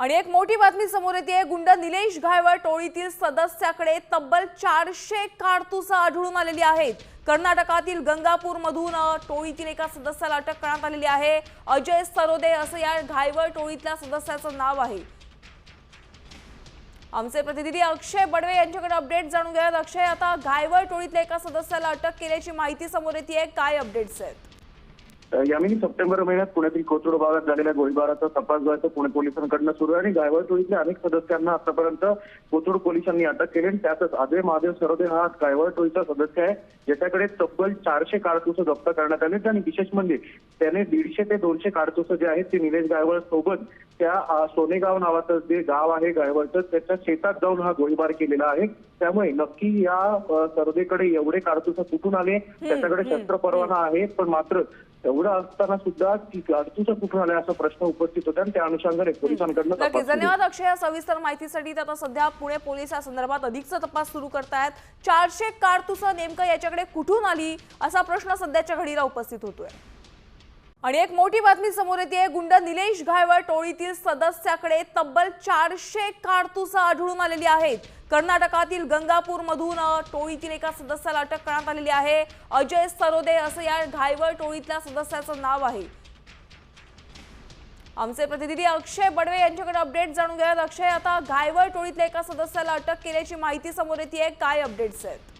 आणि एक मोठी बातमी समोर येते. गुंड निलेश घायवळ टोळीतील सदस्याकडे तब्बल चारशे कारतूस आढळून आलेली आहेत. कर्नाटकातील गंगापूर मधून टोळीतील एका सदस्याला अटक करण्यात आलेली आहे. अजय सरोदे असं या घायवळ टोळीतल्या सदस्याचं नाव आहे. आमचे प्रतिनिधी अक्षय बडवे यांच्याकडे अपडेट जाणून घ्यायला अक्षय आता घायवळ टोळीतल्या एका सदस्याला अटक केल्याची माहिती समोर येते. काय अपडेट्स आहेत? यामिनी सप्टेंबर महिन्यात पुण्यातील कोथरूड भागात झालेल्या गोळीबाराचा तपास जो आहे तो पुणे पोलिसांकडनं सुरू आहे आणि गायवळ टोळीतल्या अनेक सदस्यांना आतापर्यंत कोथरूड पोलिसांनी अटक केली आणि त्यातच अजय महादेव सरोदे हा गायवळ टोळीचा सदस्य आहे. ज्याच्याकडे तब्बल चारशे कारतुस जप्त करण्यात आले आणि विशेष म्हणजे त्याने दीडशे ते दोनशे कारतुस जे आहेत ते निलेश गायवळ सोबत त्या सोनेगाव नावाचं जे गाव आहे गायवळचं त्याच्या शेतात जाऊन हा गोळीबार केलेला आहे. त्यामुळे नक्की या सरोदेकडे एवढे कारतुस कुठून आले? त्याच्याकडे शस्त्र परवाना आहे पण मात्र एवढं असताना सुद्धा ती कारतुस कुठून आले असा प्रश्न उपस्थित होता आणि त्या अनुषंगाने पोलिसांकडनं. धन्यवाद अक्षय या सविस्तर माहितीसाठी. आता सध्या पुणे पोलीस या संदर्भात अधिकचा तपास सुरू करतायत. चारशे कारतुस नेमकं याच्याकडे कुठून आली असा प्रश्न सध्याच्या घडीला उपस्थित होतोय. आणि एक मोठी बातमी समोर येते. गुंड निलेश घायवळ टोळीतील सदस्याकडे तब्बल चारशे कारतूस आढळून आलेली आहेत. कर्नाटकातील गंगापूर मधून टोळीतील एका सदस्याला अटक करण्यात आलेली आहे. अजय सरोदे असं या घायवळ टोळीतल्या सदस्याचं नाव आहे. आमचे प्रतिनिधी अक्षय बडवे यांच्याकडे अपडेट जाणून घ्यायला अक्षय आता घायवळ टोळीतल्या एका सदस्याला अटक केल्याची माहिती समोर येते. काय अपडेट्स आहेत?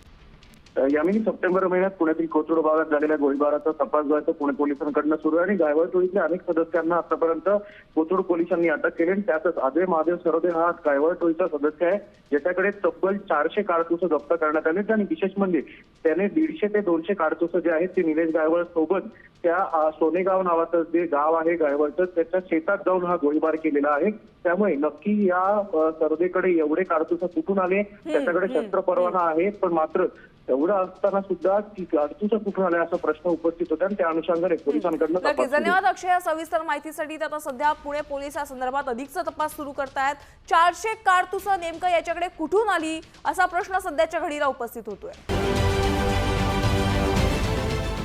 यामिनी सप्टेंबर महिन्यात पुण्यातील कोथरूड भागात झालेल्या गोळीबाराचा तपास जो आहे तो पुणे पोलिसांकडनं सुरू आहे आणि गायवळ टोळीतल्या अनेक सदस्यांना आतापर्यंत कोथरूड पोलिसांनी अटक केली आणि त्यातच अजय महादेव सरोदे हा गायवळ टोळीचा सदस्य आहे. ज्याच्याकडे तब्बल चारशे कारतुस जप्त करण्यात आले आणि विशेष म्हणजे त्याने दीडशे ते दोनशे कारतुस जे आहेत ते निलेश गायवळ सोबत त्या सोनेगाव नावाचं जे गाव आहे गायवळचं त्याच्या शेतात जाऊन हा गोळीबार केलेला आहे. त्यामुळे नक्की या सरोदेकडे एवढे कारतुस कुठून आले त्याच्याकडे शस्त्र परवाना आहे पण मात्र एवढं असताना सुद्धा ती कारतुस कुठून आले असा प्रश्न उपस्थित होता. आणि त्या अनुषंगाने पोलिसांकडनं. धन्यवाद अक्षय या सविस्तर माहितीसाठी. आता सध्या पुणे पोलीस या संदर्भात अधिकचा तपास सुरू करतायत. चारशे कारतुस नेमकं याच्याकडे कुठून आली असा प्रश्न सध्याच्या घडीला उपस्थित होतोय.